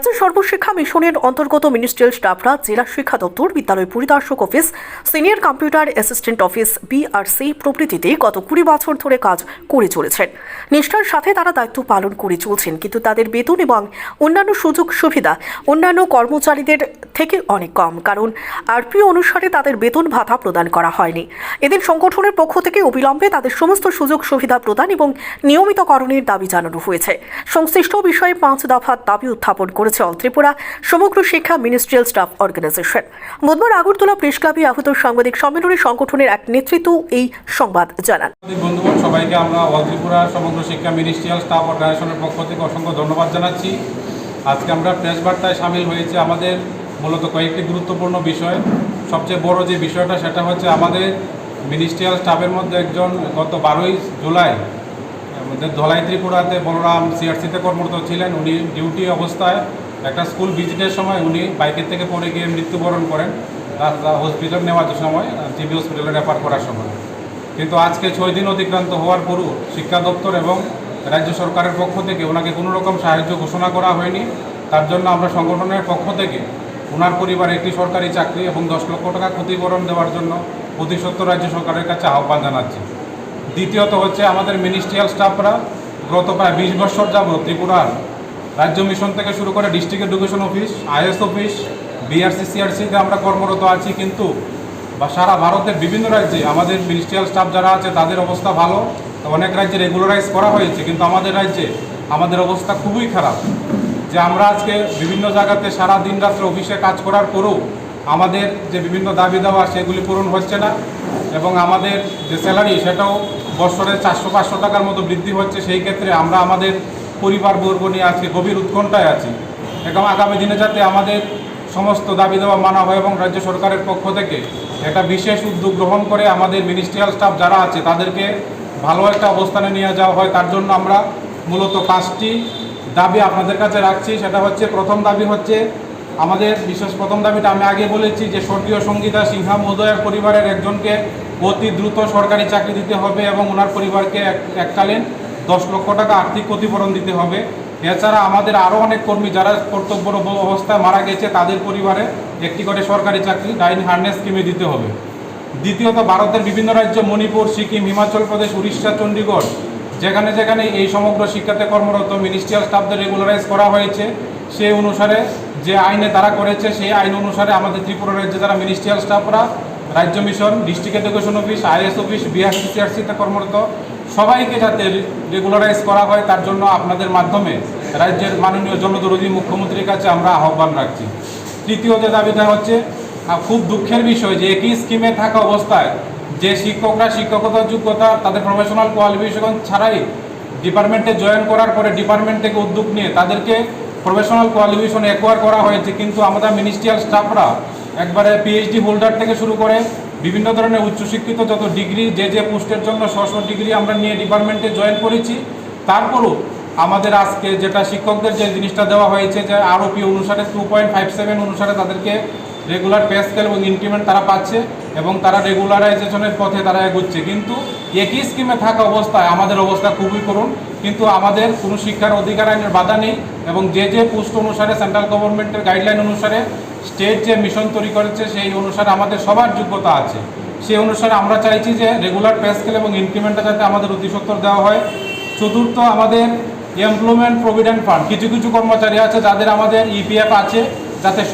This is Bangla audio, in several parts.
রাজ্য সর্বশিক্ষা মিশনের অন্তর্গত মিনিস্ট্রিয়াল স্টাফরা জেলা শিক্ষা দপ্তর, বিদ্যালয় পরিদর্শক office, senior computer assistant office BRC প্রভৃতিতে গত কুড়ি বছর ধরে কাজ করে চলেছেন। নিষ্ঠার সাথে তারা দায়িত্ব পালন করে চলছেন, কিন্তু তাদের বেতন এবং অন্যান্য সুযোগ সুবিধা অন্যান্য কর্মচারীদের থেকে অনেক কম, কারণ আরপিও অনুসারে তাদের বেতন ভাতা প্রদান করা হয়নি। এদিন সংগঠনের পক্ষ থেকে অবিলম্বে তাদের সমস্ত সুযোগ সুবিধা প্রদান এবং নিয়মিতকরণের দাবি জানানো হয়েছে। সংশ্লিষ্ট বিষয়ে পাঁচ দফার দাবি উত্থাপন করেছে অল ত্রিপুরা, সমগ্র শিক্ষা মিনিস্ট্রিয়াল স্টাফ অর্গানাইজেশন। বুধবার আগরতলা প্রেস ক্লাবে আহত সাংবাদিক সম্মেলনে সংগঠনের এক নেতৃত্ব এই সংবাদ জানান। সবাইকে আমরা অল ত্রিপুরা সমগ্র শিক্ষা মিনিস্ট্রিয়াল স্টাফ অর্গানাইজেশনের পক্ষ থেকে অসংখ্য ধন্যবাদ জানাচ্ছি। আজকে আমরা প্রেস বার্তায় সামিল হয়েছে আমাদের মূলত কয়েকটি গুরুত্বপূর্ণ বিষয়। সবচেয়ে বড় যে বিষয়টা, সেটা হচ্ছে আমাদের মিনিস্ট্রিয়াল স্টাফের মধ্যে একজন গত বারোই জুলাই ধলাই ত্রিপুরাতে বলরাম সিআরসিতে কর্মরত ছিলেন। উনি ডিউটি অবস্থায় একটা স্কুল ভিজিটের সময় উনি বাইকের থেকে পড়ে গিয়ে মৃত্যুবরণ করেন। হসপিটাল নেওয়ার সময় জিবি হসপিটালে রেফার করার সময়। কিন্তু আজকে ছয় দিন অতিক্রান্ত হওয়ার পরও শিক্ষা দপ্তর এবং রাজ্য সরকারের পক্ষ থেকে ওনাকে কোনো রকম সাহায্য ঘোষণা করা হয়নি। তার জন্য আমরা সংগঠনের পক্ষ থেকে ওনার পরিবার একটি সরকারি চাকরি এবং দশ লক্ষ টাকা ক্ষতিপূরণ দেওয়ার জন্য প্রতিসত্তর রাজ্য সরকারের কাছে আহ্বান জানাচ্ছি। দ্বিতীয়ত হচ্ছে আমাদের মিনিস্ট্রিয়াল স্টাফরা গত প্রায় বিশ বছর যাবত ত্রিপুরার রাজ্য মিশন থেকে শুরু করে district education office, IS office, BRC সিআরসিতে আমরা কর্মরত আছি, কিন্তু বা সারা ভারতের বিভিন্ন রাজ্যে আমাদের মিনিস্ট্রিয়াল স্টাফ যারা আছে, তাদের অবস্থা ভালো। অনেক রাজ্যে রেগুলারাইজ করা হয়েছে, কিন্তু আমাদের রাজ্যে আমাদের অবস্থা খুবই খারাপ। যে আমরা আজকে বিভিন্ন জায়গাতে সারা দিন রাত্রে অফিসে কাজ করার পরেও আমাদের যে বিভিন্ন দাবি দেওয়া, সেগুলি পূরণ হচ্ছে না। এবং আমাদের যে স্যালারি সেটাও বছরে চারশো, পাঁচশো টাকার মতো বৃদ্ধি হচ্ছে। সেই ক্ষেত্রে আমরা আমাদের পরিবারবর্গ নিয়ে আজকে গভীর উৎকণ্ঠায় আছি। এবং আগামী দিনে যাতে আমাদের সমস্ত দাবি দেওয়া মানা হয় এবং রাজ্য সরকারের পক্ষ থেকে একটা বিশেষ উদ্যোগ গ্রহণ করে আমাদের মিনিস্ট্রিয়াল স্টাফ যারা আছে, তাদেরকে ভালো একটা অবস্থানে নিয়ে যাওয়া হয়। তার জন্য আমরা মূলত পাঁচটি দাবি আপনাদের কাছে রাখছি। সেটা হচ্ছে, প্রথম দাবি হচ্ছে, আমাদের বিশেষ প্রথম দাবিটা আমি আগে বলেছি যে স্বর্গীয় সঙ্গীতা সিংহা মহোদয়ের পরিবারের একজনকে অতি দ্রুত সরকারি চাকরি দিতে হবে এবং ওনার পরিবারকে এক- এককালীন দশ লক্ষ টাকা আর্থিক ক্ষতিপূরণ দিতে হবে। এছাড়া আমাদের আরও অনেক কর্মী যারা কর্তব্যরত অবস্থায় মারা গেছে, তাদের পরিবারে একটি করে সরকারি চাকরি, ডাইন হার্নেস স্কিমে দিতে হবে। দ্বিতীয়ত, ভারতের বিভিন্ন রাজ্য, মণিপুর, সিকিম, হিমাচল প্রদেশ, উড়িষ্যা চণ্ডীগড় যেখানে যেখানে এই সমগ্র শিক্ষাতে কর্মরত মিনিস্ট্রিয়াল স্টাফদের রেগুলারাইজ করা হয়েছে, সেই অনুসারে যে আইনে তারা করেছে, সেই আইন অনুসারে আমাদের ত্রিপুরা রাজ্যে যারা মিনিস্ট্রিয়াল স্টাফরা রাজ্য mission district education office IS office বিআরসিসিআরসিতে কর্মরত সবাইকে যাতে রেগুলারাইজ করা হয়, তার জন্য আপনাদের মাধ্যমে রাজ্যের মাননীয় জনদরদি মুখ্যমন্ত্রীর কাছে আমরা আহ্বান রাখছি। তৃতীয় যে দাবিটা হচ্ছে খুব দুঃখের বিষয় যে একই স্কিমে থাকা অবস্থায় যে শিক্ষকরা শিক্ষকতার যোগ্যতা, তাদের প্রফেশনাল কোয়ালিফিকেশন ছাড়াই ডিপার্টমেন্টে জয়েন করার পরে ডিপার্টমেন্ট থেকে উদ্যোগ নিয়ে তাদেরকে প্রফেশনাল কোয়ালিফিকেশন অ্যাকোয়ার করা হয়েছে। কিন্তু আমাদের মিনিস্ট্রিয়াল স্টাফরা একবারে পিএইচডি হোল্ডার থেকে শুরু করে বিভিন্ন ধরনের উচ্চশিক্ষিত যত ডিগ্রি, যে যে পোস্টের জন্য স্ব ডিগ্রি আমরা নিয়ে ডিপার্টমেন্টে জয়েন করেছি, তারপরও আমাদের আজকে যেটা শিক্ষকদের যে জিনিসটা দেওয়া হয়েছে, যে আরওপি অনুসারে টু পয়েন্ট ফাইভ সেভেন অনুসারে তাদেরকে রেগুলার পে স্কেল এবং ইনক্রিমেন্ট তারা পাচ্ছে। এবং তারা রেগুলারাইজেশনের পথে তারা এগোচ্ছে। কিন্তু একই স্কিমে থাকা অবস্থায় আমাদের অবস্থা খুবই করুন কিন্তু আমাদের কোনো শিক্ষার অধিকার আইনের বাধা নেই এবং যে যে পোস্ট অনুসারে সেন্ট্রাল গভর্নমেন্টের গাইডলাইন অনুসারে স্টেট যে মিশন তৈরি করেছে, সেই অনুসারে আমাদের সবার যোগ্যতা আছে। সেই অনুসারে আমরা চাইছি যে রেগুলার পে স্কেল এবং ইনক্রিমেন্টটা যাতে আমাদের অতি সত্তর দেওয়া হয়। চতুর্থ, আমাদের এমপ্লয়মেন্ট প্রভিডেন্ট ফান্ড কিছু কিছু কর্মচারী আছে যাদের আমাদের ইপিএফ আছে। যাতে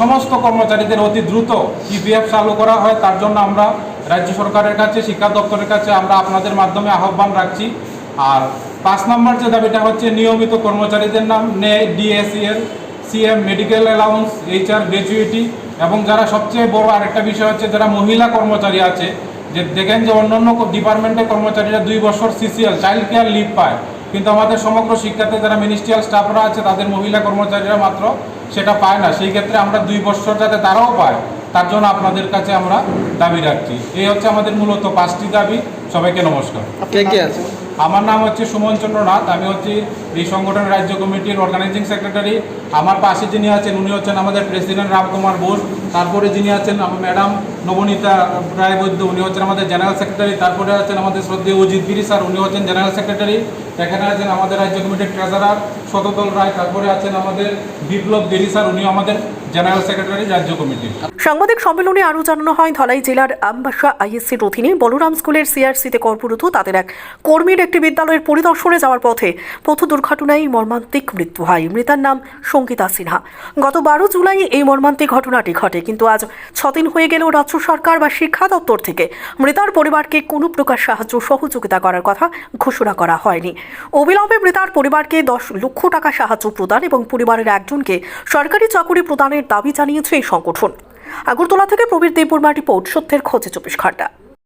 সমস্ত কর্মচারীদের অতি দ্রুত ইপিএফ চালু করা হয়, তার জন্য আমরা রাজ্য সরকারের কাছে, শিক্ষা দপ্তরের কাছে আমরা আপনাদের মাধ্যমে আহ্বান রাখছি। আর পাঁচ নম্বর যে দাবিটা হচ্ছে, নিয়মিত কর্মচারীদের নাম, নে DACL CM, medical allowance, HR, gratuity এবং যারা সবচেয়ে বড় আরেকটা বিষয় হচ্ছে, যারা মহিলা কর্মচারী আছে, যে দেখেন যে অন্যান্য ডিপার্টমেন্টের কর্মচারীরা দুই বছর সিসিএল, চাইল্ড কেয়ার লিভ পায়। কিন্তু আমাদের সমগ্র শিক্ষাতে যারা মিনিস্ট্রিয়াল স্টাফরা আছে, তাদের মহিলা কর্মচারীরা মাত্র সেটা পায় না। সেই ক্ষেত্রে আমরা দুই বছর যাতে তারাও পায় তার জন্য আপনাদের কাছে আমরা দাবি রাখছি। এই হচ্ছে আমাদের মূলত পাঁচটি দাবি। সবাইকে নমস্কার। আমার নাম হচ্ছে সুমন চন্দ্রনাথ আমি হচ্ছি এই সংগঠনের রাজ্য কমিটির অর্গানাইজিং সেক্রেটারি আমার পাশে যিনি আছেন উনি হচ্ছেন আমাদের প্রেসিডেন্ট রামকুমার বোস। তারপরে যিনি আছেন আমার ম্যাডাম নবনীতা রায় বৈদ্য উনি হচ্ছেন আমাদের জেনারেল সেক্রেটারি। তারপরে আছেন আমাদের শ্রদ্ধেয় অজিত গিরি স্যার উনি হচ্ছেন জেনারেল সেক্রেটারি। এখানে আছেন আমাদের রাজ্য কমিটির ট্রেজারার শতদল রায়। তারপরে আছেন আমাদের বিপ্লব গিরি স্যার উনি আমাদের সাংবাদিক সম্মেলনে আরও জানানো হয়, ধলাই জেলার আমবাসা আইএসসির অধীনে বলরাম স্কুলের সিআরসিতে কর্মরত তাদের এক কর্মীর একটি বিদ্যালয়ের পরিদর্শনে যাওয়ার পথে পথ দুর্ঘটনায় মর্মান্তিক মৃত্যু হয়। মৃতার নাম সঙ্গীতা সিনহা। গত বারো জুলাই এই মর্মান্তিক ঘটনাটি ঘটে, কিন্তু আজ ছদিন হয়ে গেলেও রাজ্য সরকার বা শিক্ষা দপ্তর থেকে মৃতার পরিবারকে কোনো প্রকার সাহায্য, সহযোগিতা করার কথা ঘোষণা করা হয়নি। অবিলম্বে মৃতার পরিবারকে দশ লক্ষ টাকা সাহায্য প্রদান এবং পরিবারের একজনকে সরকারি চাকুরি প্রদানের দাবি জানিয়েছে এই সংগঠন। আগরতলা থেকে প্রবীর দেববর্মা রিপোর্ট সত্যের খোঁজে চব্বিশ ঘণ্টা।